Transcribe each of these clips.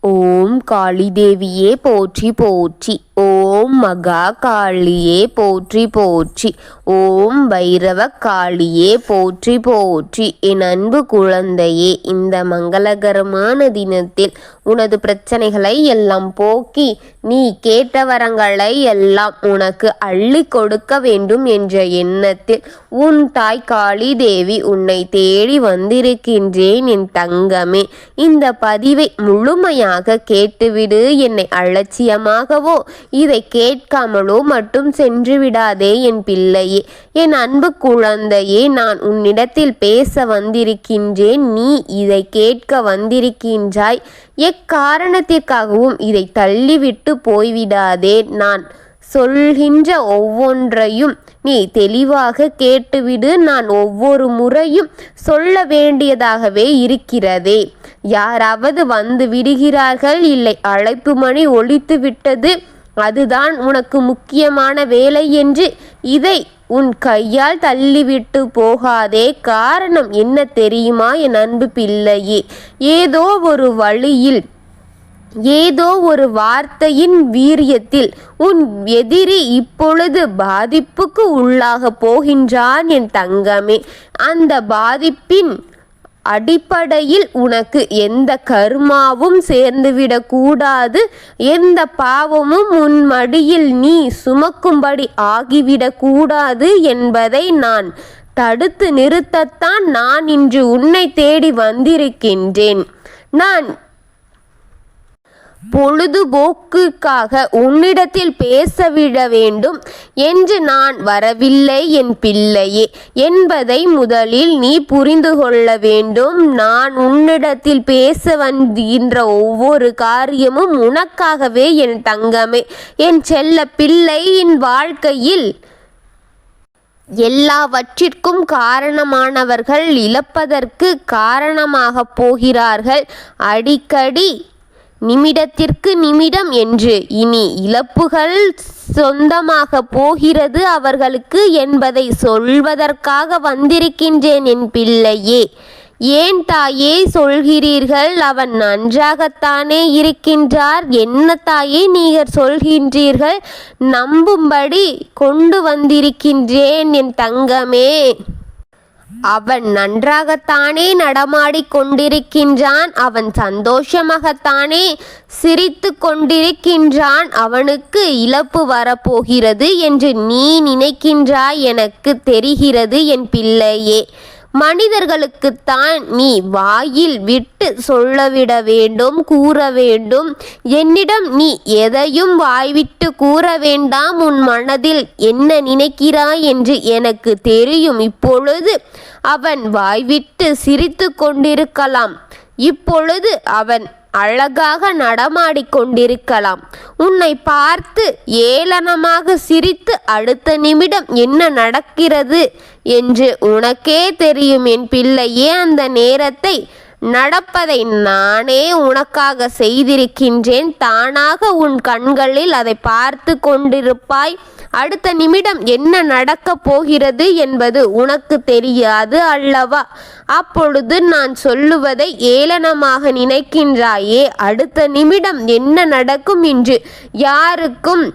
ஓம் காளி தேவியே போற்றி போற்றி. ஓம் மகா காளியே போற்றி போற்றி. ஓம் பைரவ காளியே போற்றி போற்றி. என் அன்பு குழந்தையே இந்த மங்களகரமான தினத்தில் உனது பிரச்சனைகளை எல்லாம் போக்கி நீ கேட்ட வரங்களை எல்லாம் உனக்கு அள்ளி கொடுக்க வேண்டும் என்ற எண்ணத்தில் உன் தாய் காளி தேவி உன்னை தேடி வந்திருக்கின்றேன் என் தங்கமே. இந்த பதிவை முழுமையாக கேட்டுவிடு. என்னை அலட்சியமாகவோ இதை கேட்காமலோ மட்டும் சென்று விடாதே என் பிள்ளையே. என் அன்பு குழந்தையே நான் உன்னிடத்தில் பேச வந்திருக்கின்றேன். நீ இதை கேட்க வந்திருக்கின்றாய். எக்காரணத்திற்காகவும் இதை தள்ளிவிட்டு போய்விடாதே. நான் சொல்கின்ற ஒவ்வொன்றையும் நீ தெளிவாக கேட்டுவிடு. நான் ஒவ்வொரு முறையும் சொல்ல வேண்டியதாகவே இருக்கிறதே. யாராவது வந்து விடுகிறார்கள் இல்லை அழைப்பு மணி ஒழித்து விட்டது அதுதான் உனக்கு முக்கியமான வேலை என்று இதை உன் கையால் தள்ளிவிட்டு போகாதே காரணம் என்ன தெரியுமா என் அன்பு பிள்ளையே? ஏதோ ஒரு வழியில் ஏதோ ஒரு வார்த்தையின் வீரியத்தில் உன் எதிரி இப்பொழுது பாதிப்புக்கு உள்ளாக போகின்றான் என் தங்கமே. அந்த பாதிப்பின் அடிப்படையில் உனக்கு எந்த கர்மாவும் சேர்ந்துவிடக்கூடாது. எந்த பாவமும் உன் மடியில் நீ சுமக்கும்படி ஆகிவிடக்கூடாது என்பதை நான் தடுத்து நிறுத்தத்தான் நான் இன்று உன்னை தேடி வந்திருக்கின்றேன். நான் பொழுதுபோக்குக்காக உன்னிடத்தில் பேசவிட வேண்டும் என்று நான் வரவில்லை என் பிள்ளையே. என்பதை முதலில் நீ புரிந்து கொள்ள வேண்டும். நான் உன்னிடத்தில் பேச வந்திருக்கின்ற ஒவ்வொரு காரியமும் உனக்காகவே என் தங்கமே. என் செல்ல பிள்ளையின் வாழ்க்கையில் எல்லாவற்றிற்கும் காரணமானவர்கள் இழப்பதற்கு காரணமாக போகிறார்கள். அடிக்கடி நிமிடத்திற்கு நிமிடம் என்று. இனி இழப்புகள் சொந்தமாக போகிறது அவர்களுக்கு என்பதை சொல்வதற்காக வந்திருக்கின்றேன் என் பிள்ளையே. ஏன் தாயே சொல்கிறீர்கள்? அவன் நன்றாகத்தானே இருக்கின்றார். என்ன தாயே நீங்கள் சொல்கின்றீர்கள்? நம்பும்படி கொண்டு வந்திருக்கின்றேன் என் தங்கமே. அவன் நன்றாகத்தானே நடமாடிக் கொண்டிருக்கின்றான் அவன் சந்தோஷமாகத்தானே சிரித்து கொண்டிருக்கின்றான் அவனுக்கு இழப்பு வரப்போகிறது என்று நீ நினைக்கின்றாய் எனக்கு தெரிகிறது என் பிள்ளையே. மனிதர்களுக்குத்தான் நீ வாயில் விட்டு சொல்லவிட வேண்டும் கூற வேண்டும். என்னிடம் நீ எதையும் வாய்விட்டு கூற வேண்டாம். உன் மனதில் என்ன நினைக்கிறாய் என்று எனக்கு தெரியும். இப்பொழுது அவன் வாய்விட்டு சிரித்து கொண்டிருக்கலாம். இப்பொழுது அவன் அழகாக நடமாடிக்கொண்டிருக்கலாம். உன்னை பார்த்து ஏளனமாக சிரித்து அடுத்த நிமிடம் என்ன நடக்கிறது என்று உனக்கே தெரியும். என் பிள்ளையே அந்த நேரத்தை நடப்பதை நானே உனக்காக செய்திருக்கின்றேன். தானாக உன் கண்களில் அதை பார்த்து கொண்டிருப்பாய். அடுத்த நிமிடம் என்ன நடக்கப் போகிறது என்பது உனக்கு தெரியாது அல்லவா? அப்பொழுது நான் சொல்லுவதை ஏளனமாக நினைக்கின்றாயே. அடுத்த நிமிடம் என்ன நடக்கும் என்று யாருக்கும்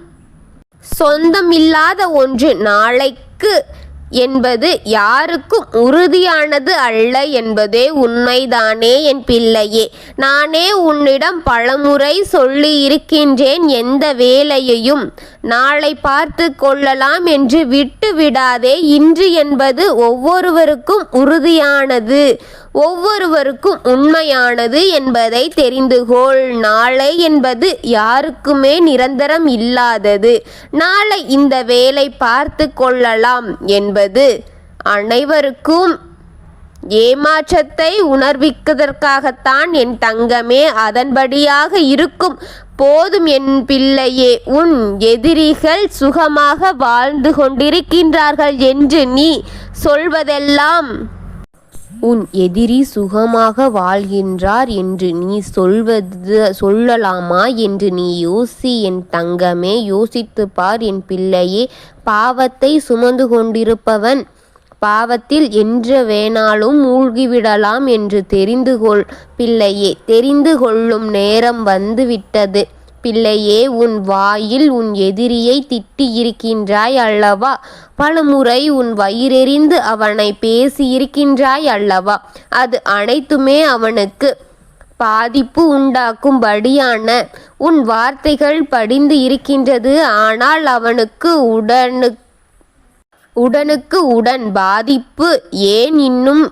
சொந்தமில்லாத ஒன்று நாளைக்கு. என்பது யாருக்கும் உறுதியானது அல்ல என்பதே உண்மைதானே என் பிள்ளையே. நானே உன்னிடம் பலமுறை சொல்லி இருக்கின்றேன் எந்த வேலையையும். நாளை பார்த்து கொள்ளலாம் என்று விட்டு விடாதே இன்று என்பது ஒவ்வொருவருக்கும் உறுதியானது. ஒவ்வொருவருக்கும் உண்மையானது என்பதை தெரிந்துகொள். நாளை என்பது யாருக்குமே நிரந்தரம் இல்லாதது. நாளை இந்த வேலை பார்த்து கொள்ளலாம் என்பது அனைவருக்கும் ஏமாற்றத்தை உணர்விப்பதற்காகத்தான் என் தங்கமே அதன்படியாக இருக்கும். போதும் என் பிள்ளையே உன் எதிரிகள் சுகமாக வாழ்ந்து கொண்டிருக்கின்றார்கள் என்று நீ சொல்வதெல்லாம் உன் எதிரி சுகமாக வாழ்கின்றார் என்று நீ சொல்வது சொல்லலாமா என்று நீ யோசி. என் தங்கமே யோசித்து பார் என் பிள்ளையே பாவத்தை சுமந்து கொண்டிருப்பவன். பாவத்தில் என்று வேணாலும் மூழ்கிவிடலாம் என்று தெரிந்து கொள் பிள்ளையே. தெரிந்து கொள்ளும் நேரம் வந்துவிட்டது. பிள்ளையே உன் வாயில் உன் எதிரியை திட்டியிருக்கின்றாய் அல்லவா? பலமுறை உன் வயிறெறிந்து அவனை பேசியிருக்கின்றாய் அல்லவா? அது அனைத்துமே அவனுக்கு பாதிப்பு உண்டாக்கும்படியான உன் வார்த்தைகள் படிந்து இருக்கின்றது. ஆனால் அவனுக்கு உடனு உடனுக்கு உடன் பாதிப்பு ஏன் இன்னும்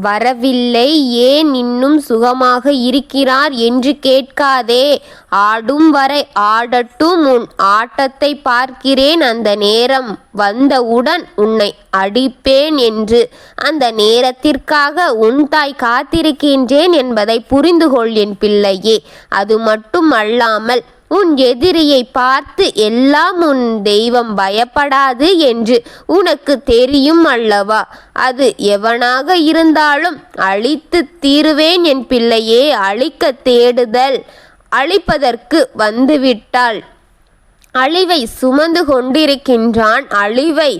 வரவில்லை ஏன் இன்னும் சுகமாக இருக்கிறார் என்று கேட்காதே. ஆடும் வரை ஆடட்டும் உன் ஆட்டத்தை பார்க்கிறேன். அந்த நேரம் வந்தவுடன் உன்னை அடிப்பேன் என்று. அந்த நேரத்திற்காக உன் தாய் காத்திருக்கின்றேன் என்பதை புரிந்து கொள் என் பிள்ளையே. அது மட்டும் அல்லாமல் உன் எதிரியை பார்த்து எல்லாம் உன் தெய்வம் பயப்படாது என்று உனக்கு தெரியும் அல்லவா? அது எவனாக இருந்தாலும் அழித்து தீருவேன் என் பிள்ளையே அழிக்க தேடுதல் அழிப்பதற்கு வந்துவிட்டாள். அழிவை சுமந்து கொண்டிருக்கின்றான் அழிவை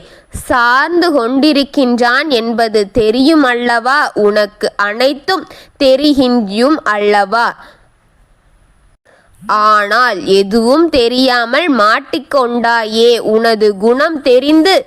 சார்ந்து கொண்டிருக்கின்றான் என்பது தெரியும் அல்லவா? உனக்கு அனைத்தும் தெரிகின்றும் அல்லவா? ஆனால் எதுவும் தெரியாமல் மாட்டிக்கொண்டாயே உனது குணம் தெரிந்து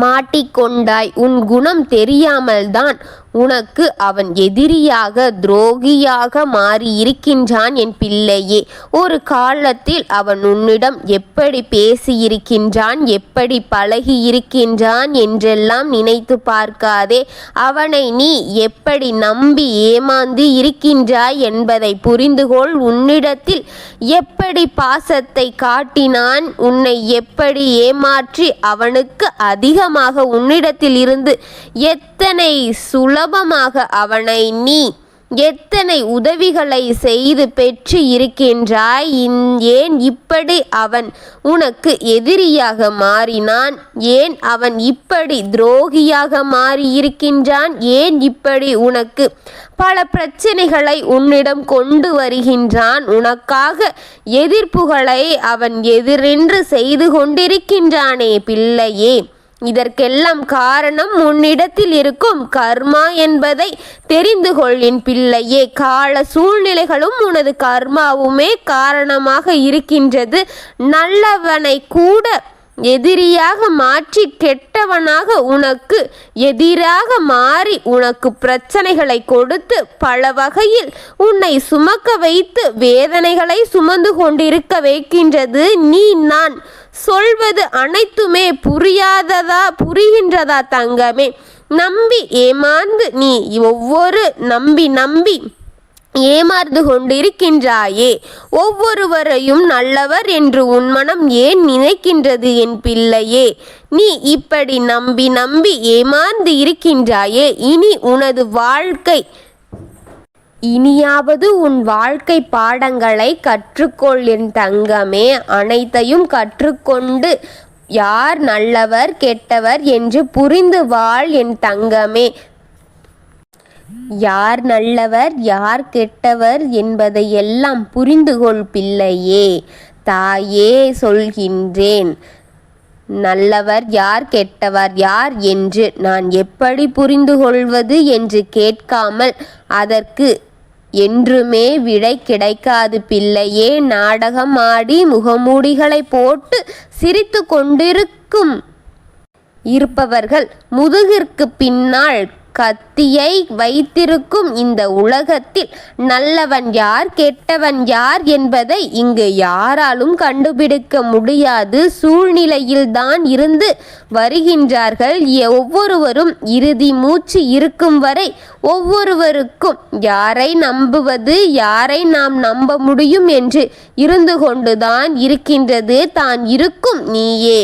மாட்டிக்கொண்டாய். உன் குணம் தெரியாமல்தான் உனக்கு அவன் எதிரியாக துரோகியாக மாறியிருக்கின்றான் என் பிள்ளையே. ஒரு காலத்தில் அவன் உன்னிடம் எப்படி பேசியிருக்கின்றான் எப்படி பழகி இருக்கின்றான் என்றெல்லாம் நினைத்து பார்க்காதே. அவனை நீ எப்படி நம்பி ஏமாந்து இருக்கின்றாய் என்பதை புரிந்துகொள். உன்னிடத்தில் எப்படி பாசத்தை காட்டினான் உன்னை எப்படி ஏமாற்றி அவனுக்கு அதிகமாக உன்னிடத்தில் இருந்து எத்தனை சுல சுலபமாக அவனை நீ எத்தனை உதவிகளை செய்து பெற்று இருக்கின்றாய்? ஏன் இப்படி அவன் உனக்கு எதிரியாக மாறினான்? ஏன் அவன் இப்படி துரோகியாக மாறியிருக்கின்றான்? ஏன் இப்படி உனக்கு பல பிரச்சனைகளை உன்னிடம் கொண்டு வருகின்றான்? உனக்காக எதிர்ப்புகளை அவன் எதிரென்று செய்து கொண்டிருக்கின்றானே பிள்ளையே. இதற்கெல்லாம் காரணம் உன்னிடத்தில் இருக்கும் கர்மா என்பதை தெரிந்து கொள்ளின் பிள்ளையே. கால சூழ்நிலைகளும் உனது கர்மாவுமே காரணமாக இருக்கின்றது. நல்லவனை கூட எதிரியாக மாற்றி கெட்டவனாக உனக்கு எதிராக மாறி உனக்கு பிரச்சனைகளை கொடுத்து பல வகையில் உன்னை சுமக்க வைத்து வேதனைகளை சுமந்து கொண்டிருக்க வைக்கின்றது. நீ நான் சொல்வது அனைத்துமே புரியாததா புரிகின்றதா தங்கமே. நம்பி ஏமாந்து நீ ஒவ்வொரு நம்பி நம்பி ஏமாந்து கொண்டிருக்கின்றாயே. ஒவ்வொருவரையும் நல்லவர் என்று உன் மனம் ஏன் நினைக்கின்றது என் பிள்ளையே? நீ இப்படி நம்பி நம்பி ஏமாந்து இருக்கின்றாயே. இனி உனது வாழ்க்கை இனியாவது உன் வாழ்க்கை பாடங்களை கற்றுக்கொள் என் தங்கமே. அனைத்தையும் கற்றுக்கொண்டு யார் நல்லவர் கெட்டவர் என்று புரிந்து வாழ் என் தங்கமே. யார் நல்லவர் யார் கெட்டவர் என்பதை எல்லாம் புரிந்து கொள் பிள்ளையே. தாயே சொல்கின்றேன் நல்லவர் யார் கெட்டவர் யார் என்று நான் எப்படி புரிந்து கொள்வது என்று கேட்காமல் அதற்கு என்றுமே விடை கிடைக்காது பிள்ளையே. நாடகம் ஆடி முகமூடிகளை போட்டு சிரித்து கொண்டிருக்கும் இருப்பவர்கள் முதுகிற்கு பின்னால் கத்தியை வைத்திருக்கும் இந்த உலகத்தில் நல்லவன் யார் கெட்டவன் யார் என்பதை இங்கு யாராலும் கண்டுபிடிக்க முடியாது. சூழ்நிலையில்தான் இருந்து வருகின்றார்கள். ஒவ்வொருவரும் இறுதி மூச்சு இருக்கும் வரை ஒவ்வொருவருக்கும் யாரை நம்புவது யாரை நாம் நம்ப முடியும் என்று இருந்து கொண்டுதான் இருக்கின்றது. தான் இருக்கும் நீயே.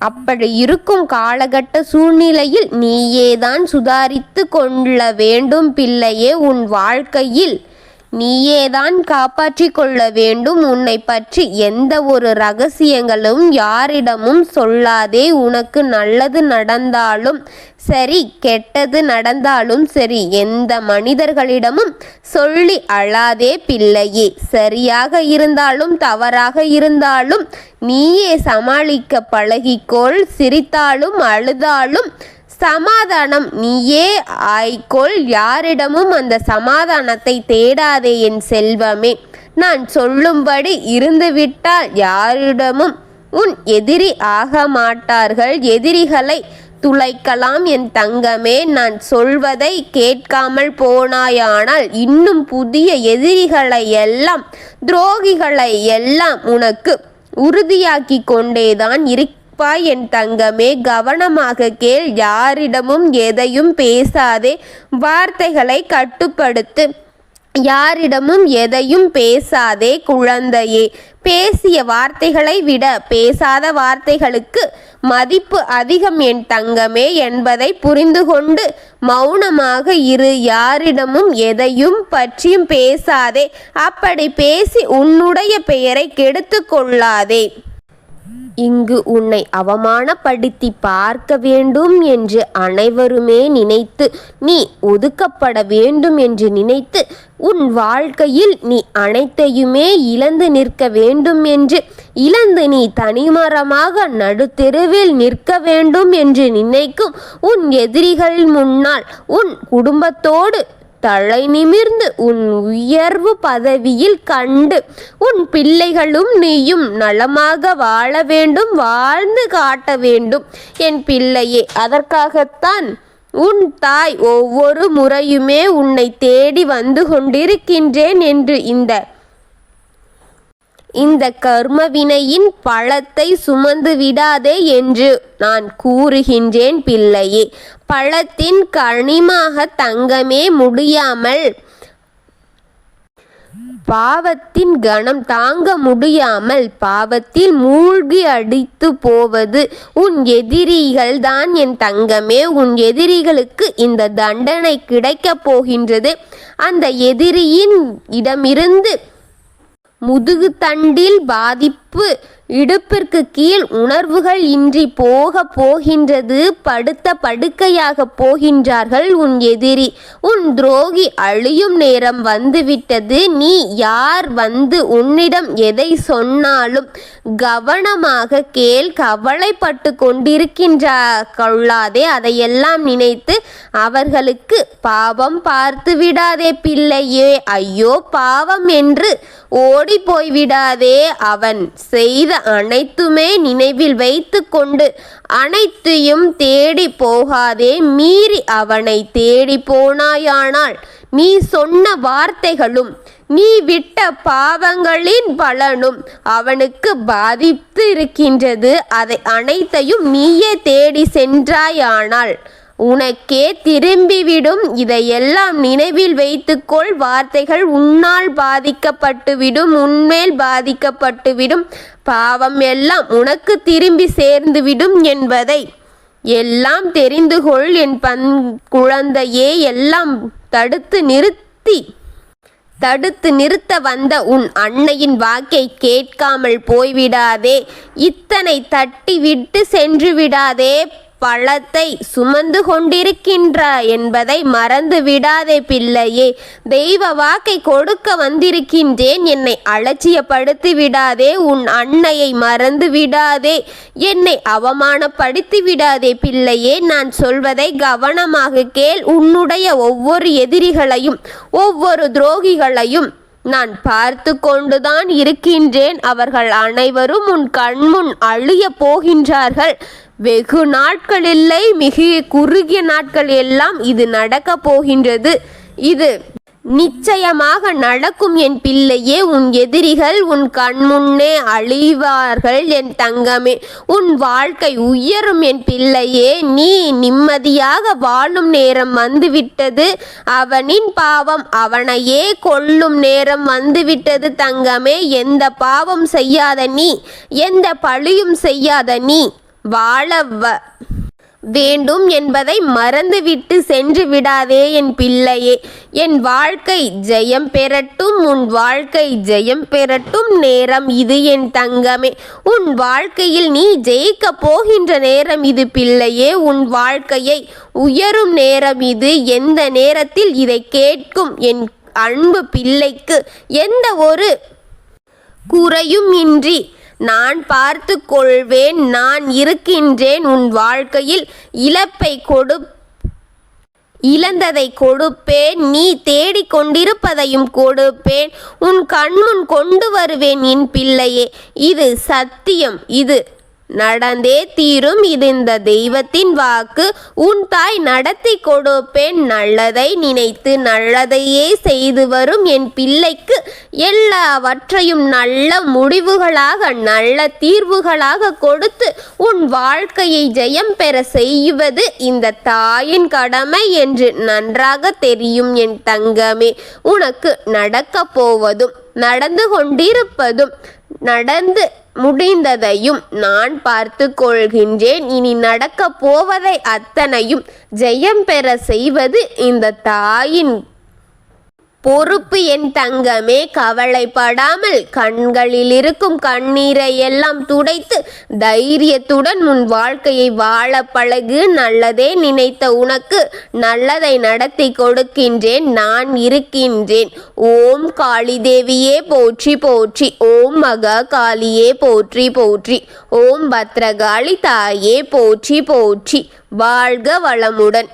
அப்படி இருக்கும் காலகட்ட சூழ்நிலையில் நீயேதான் சுதாரித்து கொள்ள வேண்டும் பிள்ளையே உன் வாழ்க்கையில். நீயேதான் காப்பாற்றிக் கொள்ள வேண்டும். உன்னை பற்றி எந்த ஒரு ரகசியங்களும் யாரிடமும் சொல்லாதே. உனக்கு நல்லது நடந்தாலும் சரி கெட்டது நடந்தாலும் சரி எந்த மனிதர்களிடமும் சொல்லி அழாதே பிள்ளையே. சரியாக இருந்தாலும் தவறாக இருந்தாலும் நீயே சமாளிக்க பழகிக்கோள். சிரித்தாலும் அழுதாலும் சமாதானம் நீயே ஆய்கொள். யாரிடமும் அந்த சமாதானத்தை தேடாதே என் செல்வமே. நான் சொல்லும்படி இருந்துவிட்டால் யாரிடமும் உன் எதிரி ஆக மாட்டார்கள் எதிரிகளை துளைக்கலாம் என் தங்கமே. நான் சொல்வதை கேட்காமல் போனாயானால் இன்னும் புதிய எதிரிகளை எல்லாம் துரோகிகளை எல்லாம் உனக்கு உறுதியாக்கி கொண்டேதான் இருப்பாய் என் தங்கமே கவனமாக கேள் யாரிடமும் எதையும் பேசாதே. வார்த்தைகளை கட்டுப்படுத்து. யாரிடமும் எதையும் பேசாதே குழந்தையே. பேசிய வார்த்தைகளை விட பேசாத வார்த்தைகளுக்கு மதிப்பு அதிகம் என் தங்கமே என்பதை புரிந்து கொண்டு மௌனமாக இரு யாரிடமும் எதையும் பற்றியும் பேசாதே. அப்படி பேசி உன்னுடைய பெயரை கெடுத்து கொள்ளாதே. இங்கு உன்னை அவமானப்படுத்தி பார்க்க வேண்டும் என்று அனைவருமே நினைத்து நீ ஒதுக்கப்பட வேண்டும் என்று நினைத்து உன் வாழ்க்கையில் நீ அனைத்தையுமே இழந்து நிற்க வேண்டும் என்று இழந்து நீ தனிமரமாக நடுத்தெருவில் நிற்க வேண்டும் என்று நினைக்கும் உன் எதிரிகள் முன்னால் உன் குடும்பத்தோடு தலை நிமிர்ந்து உன் உயர்வு பதவியில் கண்டு உன் பிள்ளைகளும் நீயும் நலமாக வாழ வேண்டும் வாழ்ந்து காட்ட வேண்டும். என் பிள்ளையே அதற்காகத்தான் உன் தாய் ஒவ்வொரு முறையுமே உன்னை தேடி வந்து கொண்டிருக்கின்றேன் என்று இந்த இந்த கர்மவினையின் பழத்தை சுமந்து விடாதே என்று நான் கூறுகின்றேன் பிள்ளையே. பழத்தின் கனிமாக தங்கமே முடியாமல் பாவத்தின் கணம் தாங்க முடியாமல் பாவத்தில் மூழ்கி அடித்து போவது உன் எதிரிகள் தான் என் தங்கமே. உன் எதிரிகளுக்கு இந்த தண்டனை கிடைக்கப் போகின்றது. அந்த எதிரியின் இடமிருந்து முதுகுத்தண்டில் பாதிப்பு. இடுப்பிற்கு கீழ் உணர்வுகள் இன்றி போக போகின்றது படுத்த படுக்கையாக போகின்றார்கள் உன் எதிரி. உன் துரோகி அழியும் நேரம் வந்துவிட்டது நீ யார் வந்து உன்னிடம் எதை சொன்னாலும் கவனமாக கேள் கவலைப்பட்டு கொண்டிருக்கின்ற கொள்ளாதே. அதையெல்லாம் நினைத்து அவர்களுக்கு பாவம் பார்த்து விடாதே பிள்ளையே. ஐயோ பாவம் என்று ஓடி போய்விடாதே. அவன் செய்த அனைத்துமே நினைவில் வைத்து கொண்டு அனைத்தையும் தேடி போகாதே மீறி அவனை தேடி போனாயானால் நீ சொன்ன வார்த்தைகளும் நீ விட்ட பாவங்களின் பலனும் அவனுக்கு பாதித்து இருக்கின்றது அதை அனைத்தையும் நீயே தேடி சென்றாயானால் உனக்கே திரும்பிவிடும். இதையெல்லாம் நினைவில் வைத்துக்கொள். வார்த்தைகள் உன்னால் பாதிக்கப்பட்டுவிடும். உன்மேல் பாதிக்கப்பட்டுவிடும். பாவம் எல்லாம் உனக்கு திரும்பி சேர்ந்துவிடும் என்பதை எல்லாம் தெரிந்து கொள். என் பன் குழந்தையே எல்லாம் தடுத்து நிறுத்தி. தடுத்து நிறுத்த வந்த உன் அன்னையின் வாக்கை கேட்காமல் போய்விடாதே. இத்தனை தட்டி விட்டு சென்று விடாதே பழத்தை சுமந்து கொண்டிருக்கின்ற என்பதை மறந்து விடாதே பிள்ளையே. தெய்வ வாக்கை கொடுக்க வந்திருக்கின்றேன். என்னை அலட்சியப்படுத்தி விடாதே. உன் அன்னையை மறந்து விடாதே. என்னை அவமானப்படுத்தி விடாதே பிள்ளையே. நான் சொல்வதை கவனமாக கேள். உன்னுடைய ஒவ்வொரு எதிரிகளையும் ஒவ்வொரு துரோகிகளையும் நான் பார்த்து கொண்டுதான் இருக்கின்றேன். அவர்கள் அனைவரும் உன் கண்முன் அழிய போகின்றார்கள். வெகு நாட்கள் இல்லை மிக குறுகிய நாட்கள் எல்லாம் இது நடக்க போகின்றது. இது நிச்சயமாக நடக்கும் என் பிள்ளையே உன் எதிரிகள் உன் கண்முன்னே அழிவார்கள் என் தங்கமே. உன் வாழ்க்கை உயரும் என் பிள்ளையே நீ நிம்மதியாக வாழும் நேரம் வந்துவிட்டது. அவனின் பாவம் அவனையே கொல்லும் நேரம் வந்துவிட்டது தங்கமே. எந்த பாவம் செய்யாத நீ எந்த பழியும் செய்யாத நீ வாழ வேண்டும் என்பதை மறந்துவிட்டு சென்று விடாதே என் பிள்ளையே. என் வாழ்க்கை ஜெயம் பெறட்டும் உன் வாழ்க்கை ஜெயம் பெறட்டும் நேரம் இது என் தங்கமே. உன் வாழ்க்கையில் நீ ஜெயிக்கப் போகின்ற நேரம் இது பிள்ளையே. உன் வாழ்க்கையை உயரும் நேரம் இது. எந்த நேரத்தில் இதை கேட்கும் என் அன்பு பிள்ளைக்கு எந்த ஒரு குறையும் இன்றி நான் பார்த்து கொள்வேன் நான் இருக்கின்றேன் உன் வாழ்க்கையில் இழப்பை கொடு இழந்ததை கொடுப்பேன் நீ தேடிக் கொண்டிருப்பதையும் கொடுப்பேன் உன் கண்முன் கொண்டு வருவேன் என் பிள்ளையே. இது சத்தியம் இது நடந்தே தீரும் இது இந்த தெய்வத்தின் வாக்கு. உன் தாய் நடத்தி கொடுப்பேன் நல்லதை நினைத்து நல்லதையே செய்து வரும் என் பிள்ளைக்கு. எல்லாவற்றையும் நல்ல முடிவுகளாக நல்ல தீர்வுகளாக கொடுத்து உன் வாழ்க்கையை ஜெயம் பெற செய்வது இந்த தாயின் கடமை என்று நன்றாக தெரியும் என் தங்கமே. உனக்கு நடக்கப் போவதும் நடந்து கொண்டிருப்பதும் நடந்து முடிந்ததையும் நான் பார்த்து கொள்கின்றேன். இனி நடக்கப் போவதை அத்தனையும் ஜெயம் பெற செய்வது இந்த தாயின் பொறுப்பு என் தங்கமே கவலைப்படாமல் கண்களில் இருக்கும் கண்ணீரை எல்லாம் துடைத்து தைரியத்துடன் உன் வாழ்க்கையை வாழ பழகு. நல்லதே நினைத்த உனக்கு நல்லதை நடத்தி கொடுக்கின்றேன் நான் இருக்கின்றேன். ஓம் காளி தேவியே போற்றி போற்றி ஓம் மகா காளியே போற்றி போற்றி ஓம் பத்ரகாளி தாயே போற்றி போற்றி. வாழ்க வளமுடன்.